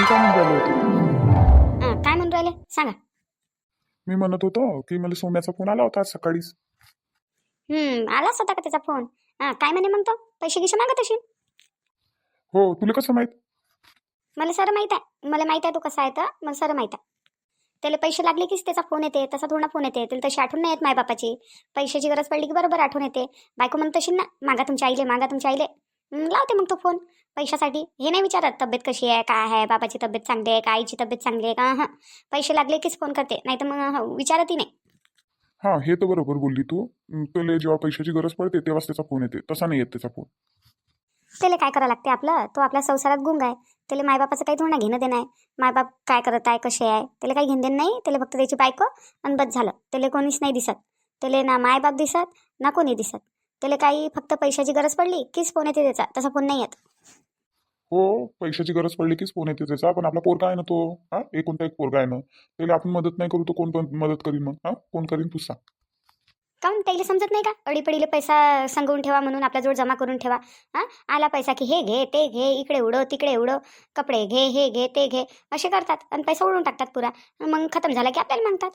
मी काय म्हणून राहिलो होतो? हं, काय म्हणून राहिले? सांगा. मी म्हणत होतो की मला सोम्याचा फोन आला होता आज सकाळीच. हम्म आलाच होता का त्याचा फोन? हां काय म्हणे म्हणतो पैसे गिसे मागत असेल हो तुला कसं माहीत? मला सर माहीत आहे. मला माहीत आहे तो कसा आहे तर? मला सर माहीत आहे. त्याला पैसे लागले कीच त्याचा फोन येते तसा थोडा फोन येते. त्याला तशी आठवण नाही येत मायबापाची पैशाची गरज पडली की बरोबर आठवण येते. बायको म्हणत तशी ना मागा तुमच्या आईले मागा तुमच्या आईले. हं, लावते मग तो फोन. पैशासाठी? हे नाही विचारत तब्येत कशी आहे काय आहे बाबाची तब्येत चांगली आहे का आईची तब्येत चांगली आहे का? हां. पैसे लागले कीच फोन करते नाही तर मग हं, विचारतही नाही. हा हे तर बरोबर बोलली तू. तुला जेव्हा पैशाची गरज पडते तेव्हाच त्याचा फोन येते. तसा नाही येत त्याचा फोन. त्याला काय करावं लागते आपलं? तो आपल्या संसारात गुंग आहे. त्याला मायबापाचं काही थोडं घेणं देणं आहे. मायबाप काय करत आहे कसे आहे? त्याला काही घेणं देणं नाही. त्याला फक्त त्याची बायको आणि बस झालं. त्याला कोणीच नाही दिसत. त्याला ना मायबाप दिसत ना कोणी दिसत. त्याला काही फक्त पैशाची गरज पडली कीच फोन येते त्याचा. तसा फोन नाही येत. हो पैशाची गरज पडली कीच फोन येते त्याचा. पण आपला पोरगा आहे ना तो? हा? एकोणता एक पोरगा आहे ना? त्याला आपण मदत नाही करू तो कोण पण मदत करीन मग? हा? कोण करीन तू सांग. काऊन त्याला समजत नाही का? अडीपडीले पैसा संगवून ठेवा म्हणून आपल्याजवळ जमा करून ठेवा. हां? आला पैसा की हे घे ते घे इकडे उडव तिकडे उडव. कपडे घे हे घे ते घे. असे करतात आणि पैसा उडवून टाकतात पुरा. मग खतम झाला की आपल्याला मागतात.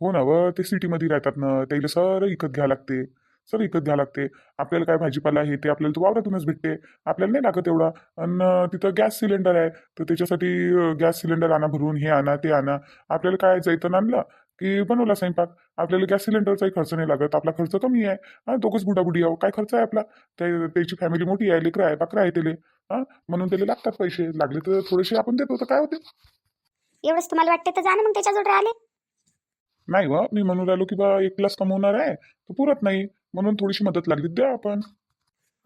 हो ना व ते सिटीमध्ये राहतात ना. त्याला सर विकत घ्यावं लागते. सर विकत घ्यावं लागते. आपल्याला काय भाजीपाला आहे ते आपल्याला तो वावरातूनच भेटते. आपल्याला नाही लागत एवढा. आणि तिथं गॅस सिलेंडर आहे. तर त्याच्यासाठी गॅस सिलेंडर आणा भरून हे आणा ते आणा. आपल्याला काय जैतन आणलं की बनवला स्वयंपाक. आपल्याला गॅस सिलेंडरचाही खर्च नाही लागत. आपला खर्च कमी आहे. हा दोघंच बुडाबुडी आहो. काय खर्च आहे आपला? त्या त्याची फॅमिली मोठी आहे लेकरं आहे बकरं आहे त्याला. हा म्हणून त्याला लागतात पैसे. लागले तर थोडेसे आपण देतो. तर काय होते? एवढंच तुम्हाला वाटते तर जा ना मग त्याच्याजवळ राहिले नाही व मी म्हणून राहिलो की बा एक ग्लास कमवणार आहे. तर पुरत नाही. म्हणून थोडीशी मदत लागली. द्या आपण.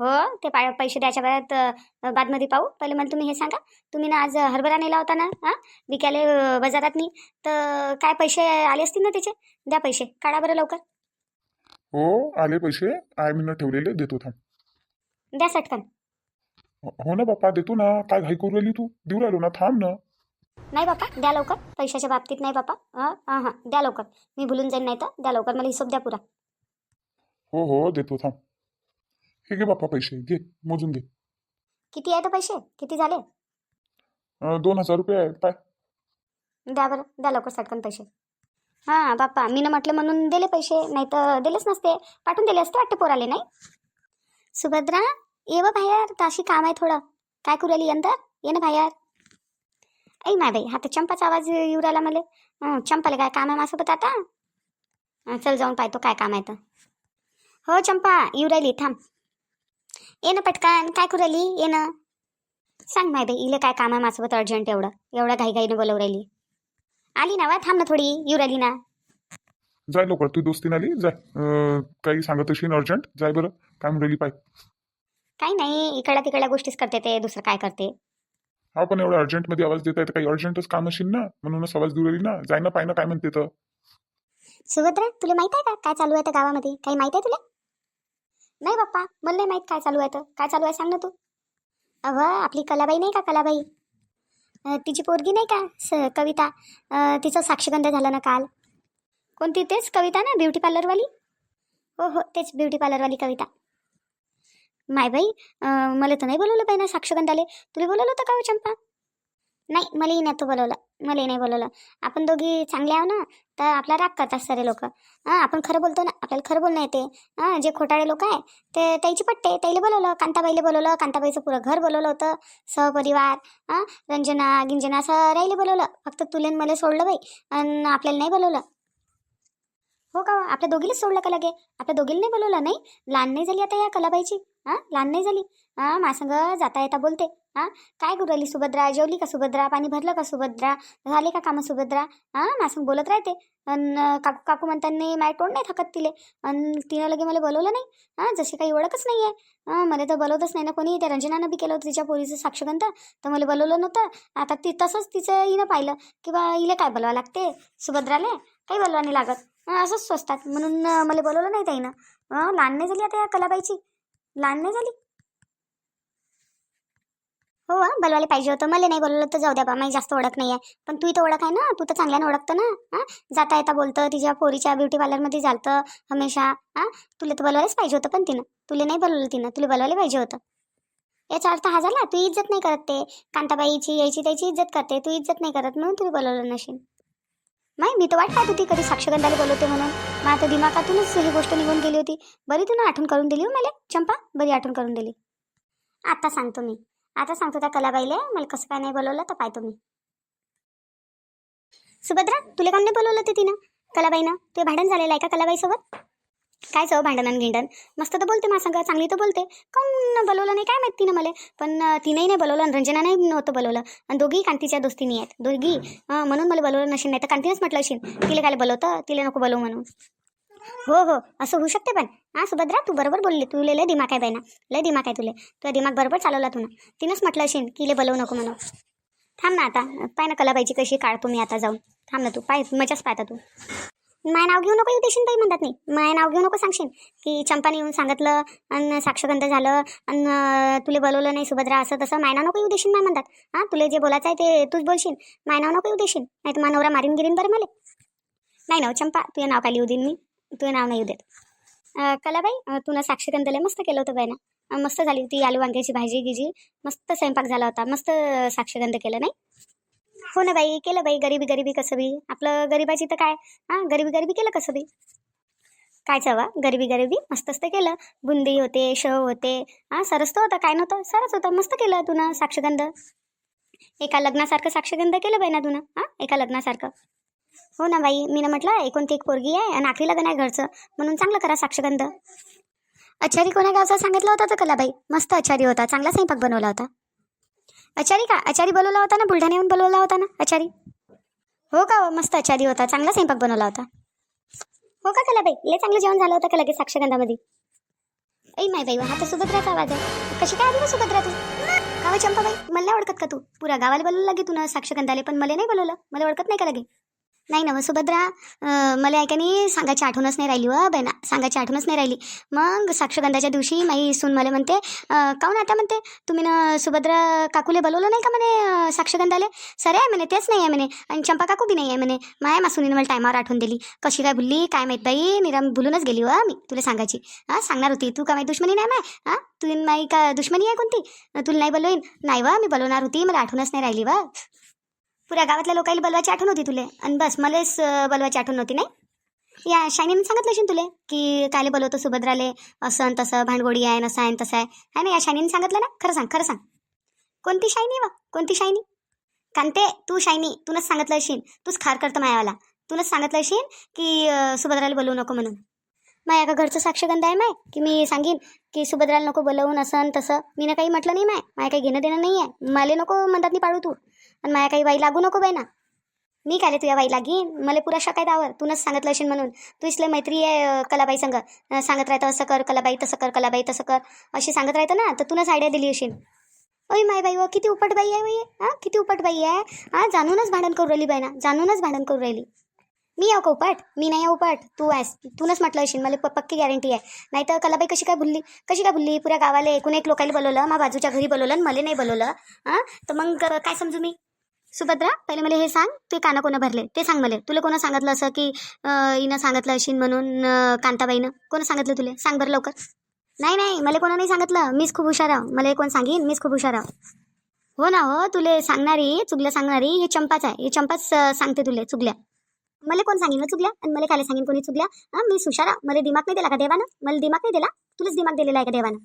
हो ते पा पैसे द्यायच्या वेळात बादमध्ये पाहू. पहिले मला तुम्ही हे सांगा. तुम्ही ना आज हरभरा नेला होता ना हां? विकायला बाजारात नी. तर काय पैसे आले असतील ना त्याचे? द्या पैसे. काढा बरं लवकर. हो आले पैसे. आय मी ठेवलेले देतो थांब. द्या सटकन. हो ना बाप्पा देतो ना. काय घाई करू राहिली तू? देऊ राहिलो ना. थांब ना. नाही बापा द्या लवकर. पैशाच्या बाबतीत नाही बापा हां हां हां द्या लवकर. मी भुलून जाईन नाही तर द्या लवकर. मला हिशोब द्या पुरा. हो हो देतो थांब. हे घे बाप्पा पैसे घे मोजून घे. किती आहे तर पैसे? किती झाले? अं, दोन हजार रुपये आहे पाय. द्या बरं द्या लवकर सटकन पैसे. हां बाप्पा मी म्हटलं म्हणून दिले पैसे नाही तर दिलेच नसते. पाठवून दिले असते वाटते पोराले नाही? सुभद्रा ये व बाहेर ताशी काम आहे थोडं. काय करू राहिली अंदर ये ना बाहेर. ऐ माय बाई हा तर चंपाचा आवाज येऊ राहिला मला. चंपाला काय काम आहे माझ्यासोबत आता? हं, चल जाऊन पाहतो काय काम आहे तर. हो चंपा येऊ राहिली थांब. ये ना पटकन काय करू राहिली? ये ना. सांग माय बाई इले काय काम आहे माझ्यासोबत अर्जंट एवढं? एवढं घाईघाईनं बोलवू राहिली. आली ना वा थांब ना थोडी येऊ राहिली ना. जाय लवकर तू दोस्तीन आली? जाय. अं, काही सांगत असेल अर्जंट? जाय बरं काय म्हणून राहिली पाय. काही नाही इकडल्या तिकडल्या गोष्टीच करते ते दुसरं काय करते. हा पण एवढं अर्जंटमध्ये आवाज देत आहे तर काही अर्जंटच काम असेल ना? म्हणूनच आवाज देऊ राहिली ना. जाय ना पाय ना काय म्हणते तर. सुभद्रा तुला माहीत आहे का काय चालू आहे तर गावामध्ये? काही माहीत आहे तुला? नाही बाप्पा मला नाही माहीत काय चालू आहे तर काय चालू आहे सांग ना तू. अव आपली कलाबाई नाही का कलाबाई? तिची पोरगी नाही का स कविता? तिचं साक्षगंध झालं ना काल. कोणती तेच कविता ना ब्युटी पार्लरवाली? हो हो तेच ब्युटी पार्लरवाली कविता. माय बाई मला तर नाही बोलवलं बाई ना साक्षगंधाले. तुला बोलवलं होतं का हो चंपा? नाही मलाही नाही तो बोलवलं. मलाही नाही बोलवलं. आपण दोघी चांगले आहो ना तर आपला राग करतात सारे लोक. हां आपण खरं बोलतो ना आपल्याला खरं बोलणं येते. हां जे खोटाळे लोक आहे ते त्याची पट्टे त्याला बोलवलं कांताबाईला बोलवलं कांताबाईचं पुरं घर बोलवलं होतं सहपरिवार हां रंजना गिंजना असं राहिले बोलवलं. फक्त तुलेन मला सोडलं बाई आणि आपल्याला नाही बोलवलं. हो का हो? आपल्या दोघीलाच सोडलं का लगे? आपल्या दोघीला नाही बोलवलं नाही? लहान नाही झाली आता या कलाबाईची? हां? लहान नाही झाली? हां मासंग जाता येता बोलते. हां? काय करू राहिली सुभद्रा? जेवली का सुभद्रा? पाणी भरलं का सुभद्रा? झाले का कामं सुभद्रा? हां? मासंग बोलत राहते. अन काकू काकू म्हणताना माय तोंड नाही थकत तिले. आणि तिनं लगे मला बोलवलं नाही. हां? जशी काही ओळखच नाही आहे मला तर बोलवतच नाही ना कोणी. त्या रंजनानं बी केलं होतं तिच्या पोरीचं साक्षगंध. तर मला बोलवलं नव्हतं. आता ती तसंच तिचं हिनं पाहिलं. की बा हिला काय बोलवा लागते? सुभद्राले? काही बोलवा नाही लागत. असंच सोचतात म्हणून मला बोलवलं नाही ताईनं. हं, लहान नाही झाली आता या कलाबाईची. लहान नाही झाली? हो बलवाले बोलवायला पाहिजे होतं. मला नाही बोलवलं तर जाऊ द्या बा माझी जास्त ओळख नाही आहे पण तू इथं ओळख आहे ना? तू तर चांगल्यानं ओळखतं ना? हां? जाता येता बोलतं तिच्या पोरीच्या ब्युटी पार्लरमध्ये चालतं हमेशा. हां? तुला तर बोलवायलाच पाहिजे होतं पण तिनं. तुला नाही बोलवलं तिनं तुला बोलवायला पाहिजे होतं. याचा अर्थ हा झाला तू इज्जत नाही करत ते. कांताबाईची यायची त्याची इज्जत करते तू इज्जत नाही करत म्हणून तुला बोलवलं नशील नाही मी तर वाट पाहत होती. कधी साक्षगंधाला बोलवते म्हणून. मग आता दिमागातूनच ही गोष्ट निघून गेली होती. बरी तू ना आठवण करून दिली हो मला? चंपा बरी आठवण करून दिली. आता सांगतो मी. आता सांगतो त्या कलाबाईले. मला कसं काय नाही बोलवलं तर पाहतो मी. सुभद्रा तुला काम नाही बोलवलं ते तिनं? कलाबाईनं? ते भांडण झालेलं आहे का कलाबाईसोबत? काय चव भांडण आणि गिंडण? मस्त तर बोलते माझ्या चांगली तर बोलते. काऊन बोलवलं नाही? काय माहिती तिनं मला? पण तिनेही नाही बोलवलं आणि रंजनाने नव्हतं बोलवलं. आणि दोघी कांतीच्या दोस्तीनी आहेत. दोघी? म्हणून मला बोलवलं नशील नाही तर कांतीनंच म्हटलं असेल तिला काय बोलवतं? तिला नको बोलवू म्हणून. हो हो असं होऊ शकते पण. हां सुभद्रा तू बरोबर बोलली. तू लय दिमाग आहे बाई लय दिमाग आहे तुले. तुला दिमाग बरोबर चालवला तू ना तिनंच म्हटलं असेल की इले बोलवू नको म्हणून. थांब ना आता. पाय ना कलाबाईची कशी काढतो मी आता जाऊन. थांब ना तू. पाय मजाच पाहता तू. माय नाव घेऊ नको येऊ देशील बाई म्हणतात नाही. माय नाव घेऊ नको सांगशील. की चंपाने येऊन सांगितलं आणि साक्षगंध झालं आणि तुले बोलवलं नाही सुभद्रा असं तसं माय नाव नको येऊ देशील माय म्हणतात. हां तुले जे बोलायचं आहे ते तूच बोलशील. माय नाव नको येऊ देशील. नाही तर मा नवरा मारीन गिरीन बरं मला. नाही ना चंपा तुझं नाव काय लिहू देईन मी. तुझं नाव नाही येऊ देत. कलाबाई तुला साक्षगंध साक्षगंधले मस्त केलं होतं बाई ना मस्त झाली होती आलू वांग्याची भाजी गिजी. मस्त स्वयंपाक झाला होता. मस्त साक्षगंध केलं नाही? हो ना बाई केलं बाई गरिबी गरिबी कसं बी आपलं गरिबाची तर काय? हां गरिबी गरिबी केलं कसं बी काय चवा? गरिबी गरिबी? मस्तच तर केलं. बुंदी होते शव होते. हां सरस तर होतं काय नव्हतं? सरस होतं मस्त केलं तुनं साक्षगंध. एका लग्नासारखं साक्षगंध केलं बाई ना तुनं हां एका लग्नासारखं. हो ना बाई मी ना म्हटलं एकोणती एक पोरगी आहे आणि आखरी लग्न आहे घरचं. म्हणून चांगलं करा साक्षगंध. आचारी कोण्या गावचा सांगितलं होता तर कलाबाई? मस्त आचारी होता चांगला स्वयंपाक बनवला होता. आचारी का? आचारी बोलवला होता ना? बुलढाण्याहून बोलवला होता ना? आचारी? हो का हो? मस्त आचारी होता. चांगला स्वयंपाक बनवला होता. हो का कलाबाई? लय चांगलं जेवण झालं होतं का लगेच साक्षगंधामध्ये ऐ माय बाई हा तर सुभद्राचा आवाज. आहे कशी काय आली ना सुभद्रा तू गावा चंपाबाई मला नाही ओळखत का तू? पुरा गावाला बोलवलं लागे तू ना साक्षगंधाले पण मला नाही बोलवलं. मला ओळखत नाही का लगे नाही ना मग सुभद्रा मला आहे का नाही सांगायची आठवणच नाही राहिली व बहिणा सांगायची आठवणच नाही राहिली. मग साक्षगंधाच्या दिवशी माई सून मला म्हणते काऊन आता? म्हणते. तुम्ही ना सुभद्रा काकूले बोलवलं नाही का म्हणे साक्षगंधाले? सर आहे म्हणे तेच नाही आहे म्हणे. आणि चंपा काकू बी नाही आहे म्हणे. माया मासुनीनं मला टायमावर आठवून दिली. कशी काय भुलली काय माहीत बाई? निराम भुलूनच गेली व मी तुला सांगायची. हां सांगणार होती. तू का माही दुश्मनी नाही माय? हां तू माई का दुश्मनी आहे कोणती? तुला नाही बोलवीन? नाही व मी बोलवणार होती. मला आठवणच नाही राहिली वा पुऱ्या गावातल्या लोकांना बोलवायची आठवण होती तुले? आणि बस मलाच अं, आठवण नव्हती नाही? या शायनीनं सांगितलं असेल तुले की कायले बोलवतो सुभद्राले असं आणि तसं भांडगोडी आहे नसं असं आहे तसं आहे. है ना या शायनीनं सांगितलं ना? खरं सांग खरं सांग. कोणती शायनी वा कोणती शायनी कांते तू शायनी तूनच सांगितलं असेल तूच खार करतं मायावाला. तूनच सांगितलं असेल की सुभद्राला बोलवू नको म्हणून. माया का घरचं साक्षगंध आहे माय की मी सांगेन की सुभद्राला नको बोलवून असं तसं. मी ना काही म्हटलं नाही माय. माया काही घेणं देणं नाही आहे. मला नको म्हणतात नाही पाडू तू. आणि माया काही बाई लागू नको बाई ना मी काय तुझ्या बाई लागीन? मला पुरा शक आहे त्यावर तूनच सांगितलं असेल म्हणून. तू इसले मैत्री आहे कलाबाई संग. सांगत राहतं असं कर कलाबाई तसं कर कलाबाई तसं कर. अशी सांगत राहतं ना तर तूनच आयडिया दिली असेल. ओय माय बाई व किती उपट बाई आहे बाई. हां किती उपट बाई आहे. हां जाणूनच भांडण करू राहिली बाई ना जाणूनच भांडण करू राहिली. मी येऊ का उपाट? मी नाही येऊ उपाट. तू आहेस. तूनच म्हटलं असेल. मला प- पक्की गॅरंटी आहे. नाही तर कलाबाई कशी काय भुलली? कशी काय भुलली? पुऱ्या गावाला एकूण एक लोकायला बोलवलं मा बाजूच्या घरी बोलवलं आणि मला नाही बोलवलं. हां तर मग काय समजू मी? सुभद्रा पहिले मला हे सांग ते काना कोणं भरले? ते सांग मला. तुला कोणं सांगितलं असं की हिनं सांगितलं अशीन म्हणून कांताबाईनं? कोणं सांगितलं तुला? सांग बरं लवकर. नाही नाही मला कोणा नाही सांगितलं. मीच खूप हुशार आहो. मला हे कोण सांगेन? मीच खूप हुशार आहो. हो ना हो तुले सांगणारी चुगल्या सांगणारी हे चंपाच आहे. हे चंपाच सांगते तुले चुगल्या. मला कोण सांगेन चुकल्या चुगल्या? आणि मला काय सांगेन कोणी चुगल्या? हां मी सुशारा मला दिमाग नाही दिला का देवानं? मला दिमाग नाही दिला? तुलाच दिमाग दिलेला आहे का देवानं?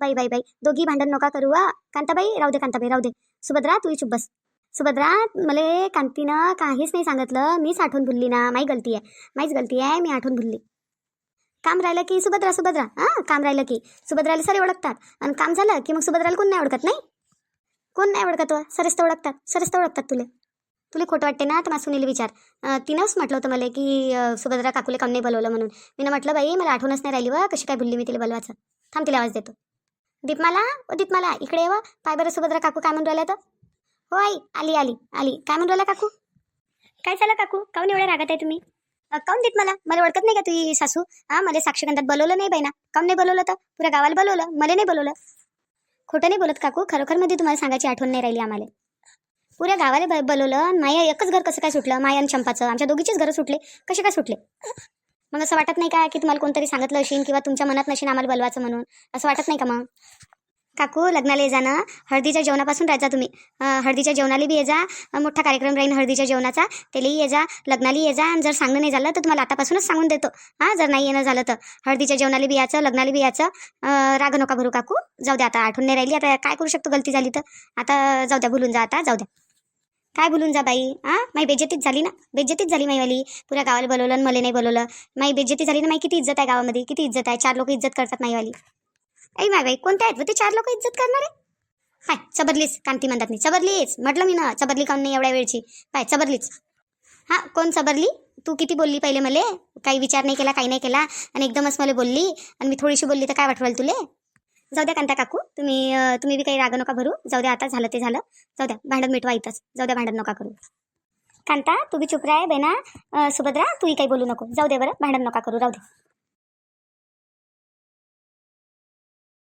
बाई बाई बाई दोघी भांडण नका करू वा कांताबाई राहू दे कांताबाई राहू दे. सुभद्रा तू चुप बस. सुभद्रा मला कांतीनं काहीच नाही सांगितलं. मीच आठवण भुलली ना. माही गलती आहे. माहीच गलती आहे मी आठवण भुलली. काम राहिलं की सुभद्रा सुभद्रा. हां? काम राहिलं की. सुभद्राला सरे ओळखतात. आणि काम झालं की मग सुभद्राला कोण नाही ओळखत नाही? कोण नाही ओळखत व? तर ओळखतात. सरस्त तर ओळखतात तुले. तुला खोटं वाटते ना? तर मला सुनील विचार. तिनंच म्हटलं होतं मला की सुभद्रा काकूले काम नाही बोलवलं म्हणून. मी म्हटलं बाई मला आठवणच नाही राहिली व. कशी काय भुलली मी तिला बोलवायचं? थांब तिला आवाज देतो. दीपमाला? ओ दीपमाला इकडे व. पाय बरं सुभद्रा काकू काय म्हणून राहिल्या तर. हो आई आली आली आली. काय म्हणून राहिला काकू? काय झालं काकू? काऊन एवढ्या रागात आहे तुम्ही? काऊन देत मला? मला ओळखत नाही का तुझी सासू? हा मला साक्षगंधात बोलवलं नाही बाई ना काऊन नाही बोलवलं तर? पुऱ्या गावाला बोलवलं. मला नाही बोलवलं. खोटं नाही बोलत काकू. खरोखरमध्ये तुम्हाला सांगायची आठवण नाही राहिली आम्हाला. पुऱ्या गावाला बोलवलं. माया एकच घर कसं काय सुटलं? माया आणि चंपाचं. आमच्या दोघीचेच घरं सुटले. कसे काय सुटले? मग असं वाटत नाही का की तुम्हाला कोणतरी सांगितलं असेल किंवा तुमच्या मनात नसेल आम्हाला बोलवायचं म्हणून? असं वाटत नाही का मग? काकू लग्नाला ये जा ना. हळदीच्या जेवणापासून राहायचा तुम्ही. अं, हळदीच्या जेवणाला बी ये जा. अं, मोठा कार्यक्रम राहील हळदीच्या जेवणाचा. त्यालाही ये जा. लग्नाला ये जा. आणि जर सांगणं नाही झालं तर तुम्हाला आतापासूनच सांगून देतो. हां जर नाही येणं झालं तर. हळदीच्या जेवणाला बी यायचं लग्नाला बी यायचं अं, राग नका भरू काकू. जाऊ द्या आता आठवण नाही राहिली. आता काय करू शकतो गलती झाली तर? आता जाऊ द्या भुलून जा आता. जाऊ द्या. काय बोलून जा बाई? हां? माई बेज्जतीच झाली ना? बेज्जतीच झाली माईवाली पुऱ्या गावाला बोलवलं आणि मला नाही बोलवलं. माई बेज्जती झाली ना? माई किती इज्जत आहे गावामध्ये? किती इज्जत आहे? चार लोक इज्जत करतात माईवाली ऐ माय बाई कोणत्या आहेत? व ते चार लोक इज्जत करणारे? हाय चबरलीस कांती म्हणतात मी. चबरलीच म्हटलं मी ना चबरली काऊन नाही एवढ्या वेळची? पाय चबरलीच हां कोण चबरली तू किती बोलली पहिले मले? काही विचार नाही केला काही नाही केला आणि एकदमच मला बोलली आणि मी थोडीशी बोलली तर काय वाटवाल तुले? जाऊ द्या कांता काकू तुम्ही तुम्ही बी काही राग नका भरू. जाऊ द्या आता झालं ते झालं. जाऊ द्या भांडण मिटवा इथंच. जाऊ द्या भांडण नका करू. कांता तू बी चुप राय बेना सुभद्रा तूही काही बोलू नको. जाऊ दे बरं भांडण नका करू राहू दे.